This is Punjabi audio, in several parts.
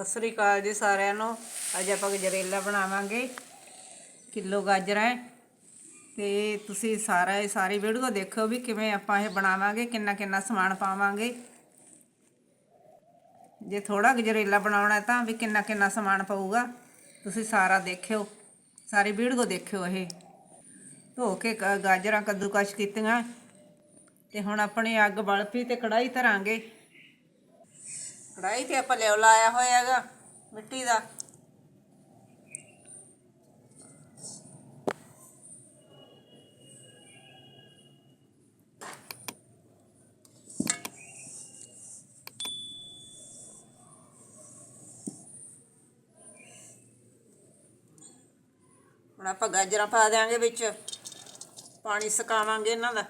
ਸਤਿ ਸ੍ਰੀ ਅਕਾਲ ਜੀ ਸਾਰਿਆਂ ਨੂੰ। ਅੱਜ ਆਪਾਂ ਗਜਰੇਲਾ ਬਣਾਵਾਂਗੇ। ਕਿਲੋ ਗਾਜਰਾਂ ਹੈ। ਤੇ ਤੁਸੀਂ ਸਾਰਾ ਇਹ ਸਾਰੀ ਵੀਡੀਓ ਦੇਖੋ ਵੀ ਕਿਵੇਂ ਆਪਾਂ ਇਹ ਬਣਾਵਾਂਗੇ, ਕਿੰਨਾ ਕਿੰਨਾ ਸਮਾਨ ਪਾਵਾਂਗੇ। ਜੇ ਥੋੜਾ ਗਜਰੇਲਾ ਬਣਾਉਣਾ ਤਾਂ ਵੀ ਕਿੰਨਾ ਕਿੰਨਾ ਸਮਾਨ ਪਊਗਾ। ਤੁਸੀਂ ਸਾਰਾ ਦੇਖਿਓ। ਸਾਰੀ ਵੀਡੀਓ ਦੇਖਿਓ ਇਹ। ਧੋ ਕੇ ਗ- ਗਾਜਰਾਂ ਕੱਦੂਕਸ਼ ਕੀਤੀਆਂ। ਤੇ ਹੁਣ ਆਪਣੀ ਅੱਗ ਬਲ ਪਈ ਤੇ ਕੜਾਈ ਧਰਾਂਗੇ। ਕੜਾਈ ਤੇ ਆਪਾਂ ਲਿਓ ਲਾਇਆ ਹੋਇਆ ਹੈਗਾ ਮਿੱਟੀ ਦਾ। ਹੁਣ ਆਪਾਂ ਗਾਜਰਾਂ ਪਾ ਦਿਆਂਗੇ ਵਿੱਚ। ਪਾਣੀ ਸੁਕਾਵਾਂਗੇ ਇਹਨਾਂ ਦਾ।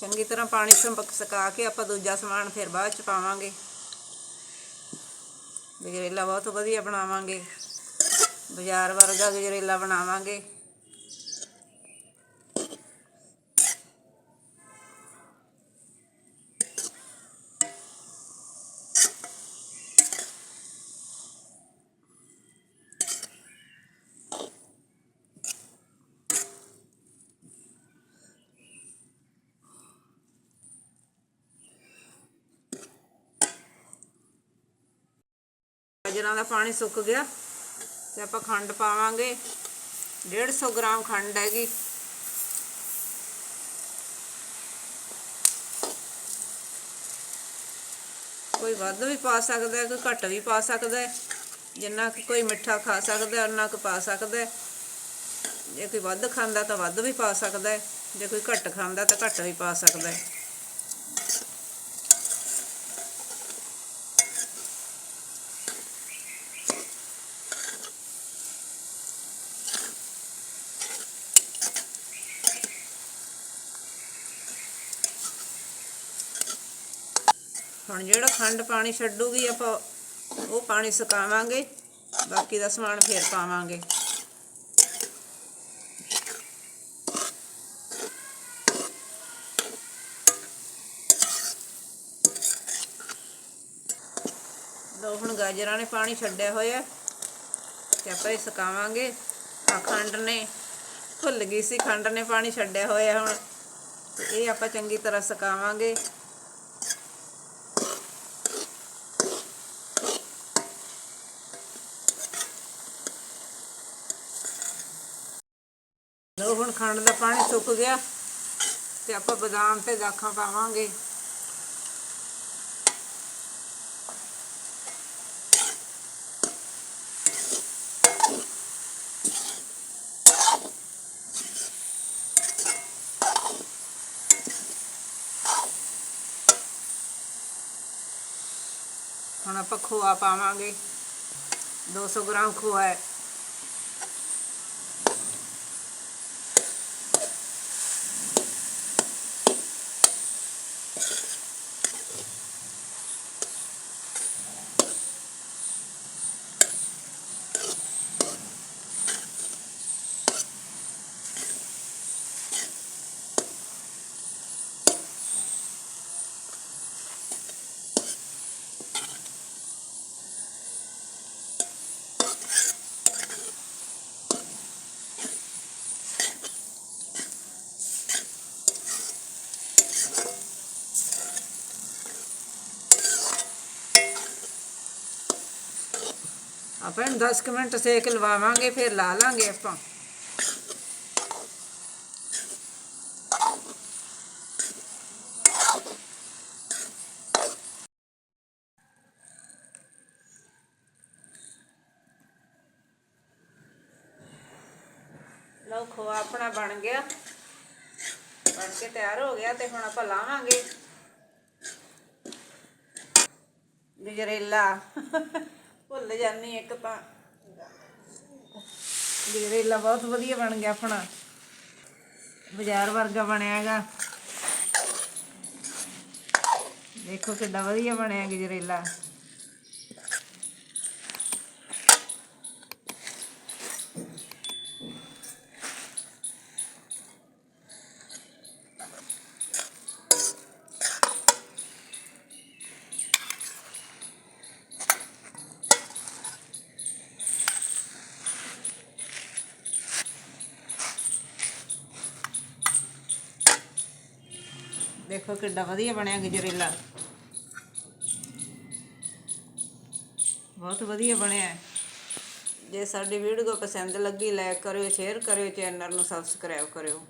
ਚੰਗੀ ਤਰ੍ਹਾਂ ਪਾਣੀ ਸੰਪਕ ਸੁਕਾ ਕੇ ਆਪਾਂ ਦੂਜਾ ਸਮਾਨ ਫਿਰ ਬਾਅਦ ਚ ਪਾਵਾਂਗੇ। ਗਜਰੇਲਾ ਬਹੁਤ ਵਧੀਆ ਬਣਾਵਾਂਗੇ। ਬਾਜ਼ਾਰ ਵਰਗਾ ਗਜਰੇਲਾ ਬਣਾਵਾਂਗੇ। ਗਾਜਰਾਂ ਦਾ ਪਾਣੀ ਸੁੱਕ ਗਿਆ ਤੇ ਆਪਾਂ ਖੰਡ ਪਾਵਾਂਗੇ। 150 ਗ੍ਰਾਮ ਖੰਡ ਹੈਗੀ। ਕੋਈ ਵੱਧ ਵੀ ਪਾ ਸਕਦਾ ਕੋਈ ਘੱਟ ਵੀ ਪਾ ਸਕਦਾ ਜਿੰਨਾ ਕੁ ਕੋਈ ਮਿੱਠਾ ਖਾ ਸਕਦਾ ਹੈ ਕੁ ਪਾ ਸਕਦਾ ਜੇ ਕੋਈ ਵੱਧ ਖਾਂਦਾ ਤਾਂ ਵੱਧ ਵੀ ਪਾ ਸਕਦਾ ਜੇ ਕੋਈ ਘੱਟ ਖਾਂਦਾ ਤਾਂ ਘੱਟ ਵੀ ਪਾ ਸਕਦਾ ਹੁਣ ਜਿਹੜਾ ਖੰਡ ਪਾਣੀ ਛੱਡੂਗੀ ਆਪਾਂ ਉਹ ਪਾਣੀ ਸੁਕਾਵਾਂਗੇ, ਬਾਕੀ ਦਾ ਸਮਾਨ ਫੇਰ ਪਾਵਾਂਗੇ। ਲੋ ਹੁਣ ਗਾਜਰਾਂ ਨੇ ਪਾਣੀ ਛੱਡਿਆ ਹੋਇਆ ਤੇ ਆਪਾਂ ਇਹ ਸੁਕਾਵਾਂਗੇ। ਆ ਖੰਡ ਨੇ, ਭੁੱਲ ਗਈ ਸੀ, ਖੰਡ ਨੇ ਪਾਣੀ ਛੱਡਿਆ ਹੋਇਆ ਹੁਣ। ਇਹ ਆਪਾਂ ਚੰਗੀ ਤਰ੍ਹਾਂ ਸੁਕਾਵਾਂਗੇ। ਲੋ ਹੁਣ ਖੰਡ ਦਾ ਪਾਣੀ ਸੁੱਕ ਗਿਆ ਤੇ ਆਪਾਂ ਬਦਾਮ ਤੇ ਦਾਖਾਂ ਪਾਵਾਂਗੇ। ਹੁਣ ਆਪਾਂ ਖੋਆ ਪਾਵਾਂਗੇ। 200 ਗ੍ਰਾਮ ਖੋਆ ਹੈ। ਆਪਾਂ ਇਹਨੂੰ 10 ਕੁ ਮਿੰਟ ਸੇਕ ਲਵਾਵਾਂਗੇ, ਫਿਰ ਲਾ ਲਾਂਗੇ ਆਪਾਂ। ਲਓ, ਖੋਆ ਆਪਣਾ ਬਣ ਗਿਆ। ਬਣ ਕੇ ਤਿਆਰ ਹੋ ਗਿਆ ਤੇ ਹੁਣ ਆਪਾਂ ਲਾਵਾਂਗੇ। ਗਜਰੇਲਾ। ਭੁੱਲ ਜਾਂਦੀ ਇੱਕ ਤਾਂ। ਗਜਰੇਲਾ ਬਹੁਤ ਵਧੀਆ ਬਣ ਗਿਆ ਆਪਣਾ। ਬਾਜ਼ਾਰ ਵਰਗਾ ਬਣਿਆ ਹੈਗਾ। ਦੇਖੋ ਕਿੱਡਾ ਵਧੀਆ ਬਣਿਆ ਗਜਰੇਲਾ ਦੇਖੋ ਕਿੱਡਾ ਵਧੀਆ ਬਣਿਆ ਗਜਰੇਲਾ। ਬਹੁਤ ਵਧੀਆ ਬਣਿਆ। ਜੇ ਸਾਡੀ ਵੀਡੀਓ ਪਸੰਦ ਲੱਗੀ ਲਾਈਕ ਕਰਿਓ ਸ਼ੇਅਰ ਕਰਿਓ ਚੈਨਲ ਨੂੰ ਸਬਸਕ੍ਰਾਈਬ ਕਰਿਓ।